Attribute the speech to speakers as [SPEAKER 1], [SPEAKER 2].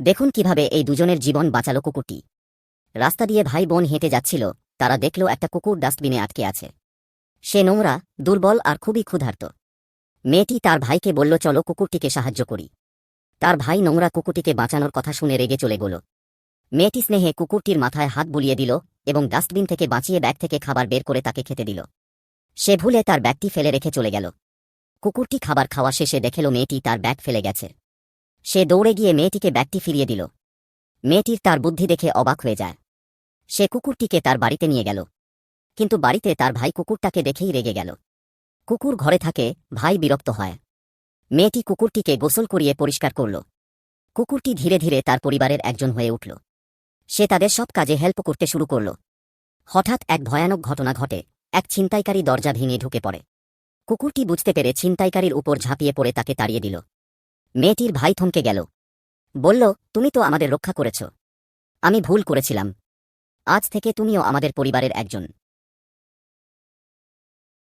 [SPEAKER 1] দেখুন কীভাবে এই দুজনের জীবন বাঁচালো কুকুরটি। রাস্তা দিয়ে ভাই বোন হেঁটে যাচ্ছিল, তারা দেখল একটা কুকুর ডাস্টবিনে আটকে আছে। সে নোংরা, দুর্বল আর খুবই ক্ষুধার্ত। মেয়েটি তার ভাইকে বলল, চলো কুকুরটিকে সাহায্য করি। তার ভাই নোংরা কুকুরটিকে বাঁচানোর কথা শুনে রেগে চলে গেল। মেয়েটি স্নেহে কুকুরটির মাথায় হাত বুলিয়ে দিল এবং ডাস্টবিন থেকে বাঁচিয়ে ব্যাগ থেকে খাবার বের করে তাকে খেতে দিল। সে ভুলে তার ব্যাগটি ফেলে রেখে চলে গেল। কুকুরটি খাবার খাওয়া শেষে দেখেল মেয়েটি তার ব্যাগ ফেলে গেছে। সে দৌড়ে গিয়ে মেয়েটিকে ব্যাগটি ফিরিয়ে দিল। মেয়েটির তার বুদ্ধি দেখে অবাক হয়ে যায়। সে কুকুরটিকে তার বাড়িতে নিয়ে গেল। কিন্তু বাড়িতে তার ভাই কুকুরটাকে দেখেই রেগে গেল। কুকুর ঘরে থাকে, ভাই বিরক্ত হয়। মেয়েটি কুকুরটিকে গোসল করিয়ে পরিষ্কার করল। কুকুরটি ধীরে ধীরে তার পরিবারের একজন হয়ে উঠল। সে তাদের সব কাজে হেল্প করতে শুরু করল। হঠাৎ এক ভয়ানক ঘটনা ঘটে। এক ছিনতাইকারী দরজা ভেঙে ঢুকে পড়ে। কুকুরটি বুঝতে পেরে ছিনতাইকারীর উপর ঝাঁপিয়ে পড়ে তাকে তাড়িয়ে দিল। মেয়েটির ভাই থমকে গেল। বলল, তুমি তো আমাদের রক্ষা করেছ। আমি ভুল করেছিলাম। আজ থেকে তুমিও আমাদের পরিবারের একজন।